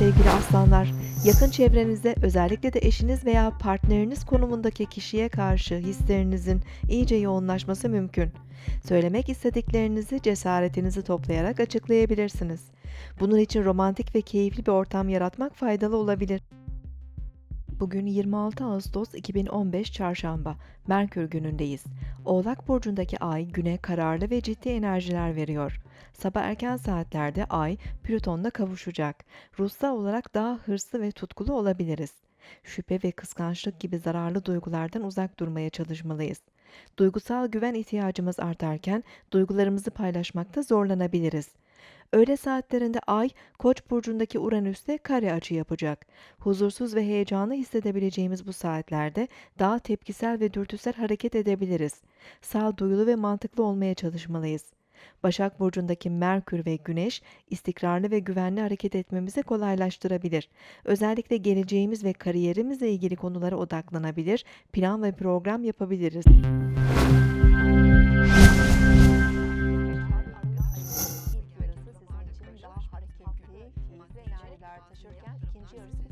sevgili aslanlar, yakın çevrenizde özellikle de eşiniz veya partneriniz konumundaki kişiye karşı hislerinizin iyice yoğunlaşması mümkün. Söylemek istediklerinizi cesaretinizi toplayarak açıklayabilirsiniz. Bunun için romantik ve keyifli bir ortam yaratmak faydalı olabilir. Bugün 26 Ağustos 2015 Çarşamba, Merkür günündeyiz. Oğlak burcundaki ay güne kararlı ve ciddi enerjiler veriyor. Sabah erken saatlerde ay Plüton'la kavuşacak. Ruhsal olarak daha hırslı ve tutkulu olabiliriz. Şüphe ve kıskançlık gibi zararlı duygulardan uzak durmaya çalışmalıyız. Duygusal güven ihtiyacımız artarken duygularımızı paylaşmakta zorlanabiliriz. Öğle saatlerinde Ay, Koç burcundaki Uranüs'te kare açı yapacak. Huzursuz ve heyecanlı hissedebileceğimiz bu saatlerde daha tepkisel ve dürtüsel hareket edebiliriz. Sağduyulu ve mantıklı olmaya çalışmalıyız. Başak burcundaki Merkür ve Güneş istikrarlı ve güvenli hareket etmemizi kolaylaştırabilir. Özellikle geleceğimiz ve kariyerimizle ilgili konulara odaklanabilir, plan ve program yapabiliriz. maddeler taşırken ikinci yarısı